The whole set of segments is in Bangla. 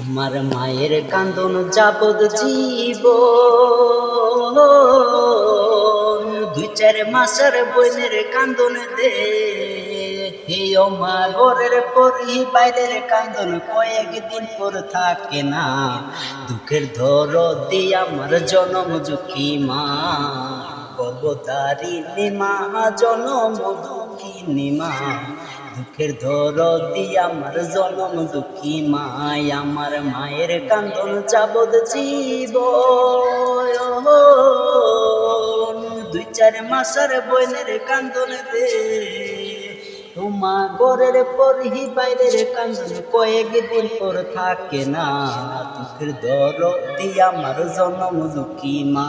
আমার মায়ের কান্দন যাবদ জীব দুই চার মাসের বইনের কান্দন দে। ও মা, ঘরের পরি বাইরের কান্দন কয়েকদিন পর থাকে না। দুঃখের ধর দিয়ে আমার জনম দুঃখী মা। গর্বদারি নিমা জনম দুঃখী নিমা দুঃখের দিয়ে আমার জনম দুঃখী মায় আমার মায়ের কান্দন যাবদ জীব দুই চার মাসের বইনের কান্দন দে তোমা গরের পরহি বাইরের কান্দন কয়েকদিন পর থাকে না। দুঃখের দিয়ে আমার জনম দুঃখী মা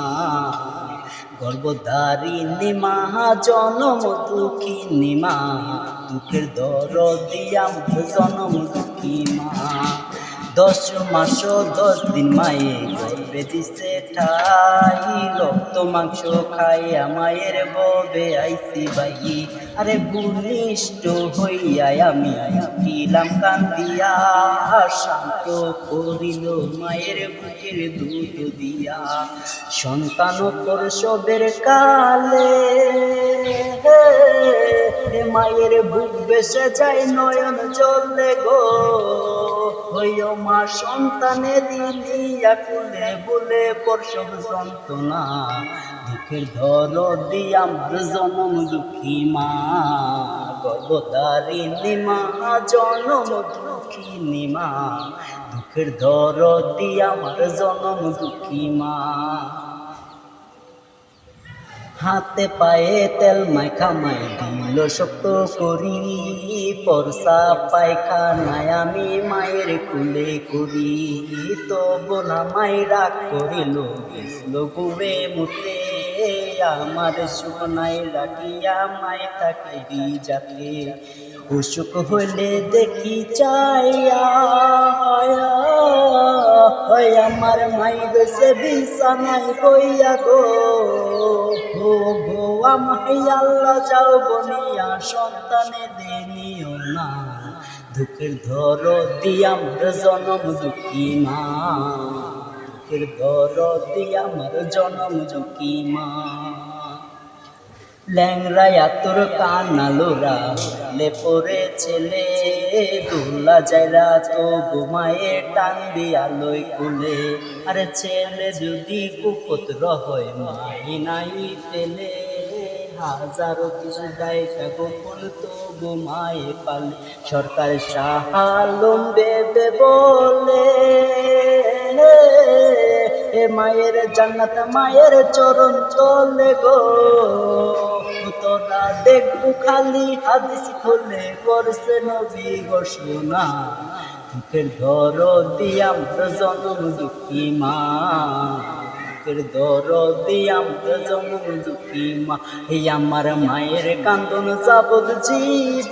গর্ভধারী নিমা জনম দুঃখী নিমা। দুঃখের দর দিয়া জনম দুঃখী মা। দশ মাস দশ দিন মায়ে গর্বে দিছে ঠাই। রক্ত, মাংস খাই আমায়ের ববে আইসি বাই আরে ভূমিষ্ঠ হইয়া আমি দিলাম কান্দিয়া। শান্ত করিল মায়ের বুকের দুধ দিয়া। সন্তান প্রসবের কালে মায়ের বুক বেসে যায় নয়ন চলে গো। হইও মা, সন্তানে দিয়া কুলে বলে প্রসব যন্ত্রণা। দুঃখের ধর দিয়াম জনম দুঃখী মা গর্ভদারী নিমা জনম দুঃখী নিমা দুঃখের ধর দিয়াম জনম দুঃখী মা। হাতে পায়ে তেল মাইখা মাই দিল শক্ত করি, পরসা পায়খানায় আমি মায়ের কুলে করি। তো না মাই রাগ করিল গুবে মুতে, আমার সুখ নাই রাখিয়া মায় থাকি যাতে অসুখ হইলে দেখি চাইয়া হয় আমার মাই বেসে বিছানায় কইয়া গো। ও গো, আমায় আল্লাহ যাও বনিয়া, সন্তানে দেনিও না। দুঃখের ধর দিয়া আমার জনম দুঃখী মা। দুঃখের ধর দিয়া আমার জনম দুঃখী মা। ল্যাংরা তোর কানালোরা লে পরে ছেলে। দুল্লা যাইরা তো ঘুমায়ে টান দিয়া লই কুলে। আরে ছেলে যদি কুপুত্র হয় মাই নাই পেলে। হাজারো কিছু দায়িকা গোপন তো ঘুমায়ে পালে। সরকার সাহালম দেবে বলে। এ মায়ের জান্নাত, মায়ের চরণ চলে গো। তোরা দেখব খালি হাদিস খুলে করছে নবী ঘোষণা। দুঃখের ধর দিয়াম জনম দুঃখী মা। দুঃখের ধর দিয়াম জনম দুঃখী মা। এই আমার মায়ের কান্দন যাবত জীব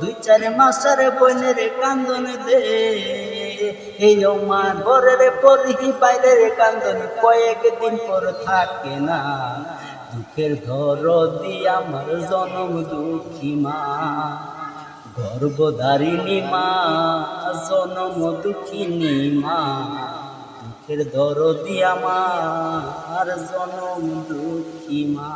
দুই চার মাসের বইনের কান্দন দে। এই মা ঘরের পরহি বাইরের কান্দন কয়েকদিন পর থাকে না। দুঃখের ঘর দিয়ে আমার জনম দুঃখী মা। গর্ভধারিণী মা, জনম দুঃখিনী মা। দুঃখের দর দিয়ে আমার জনম দুঃখী মা।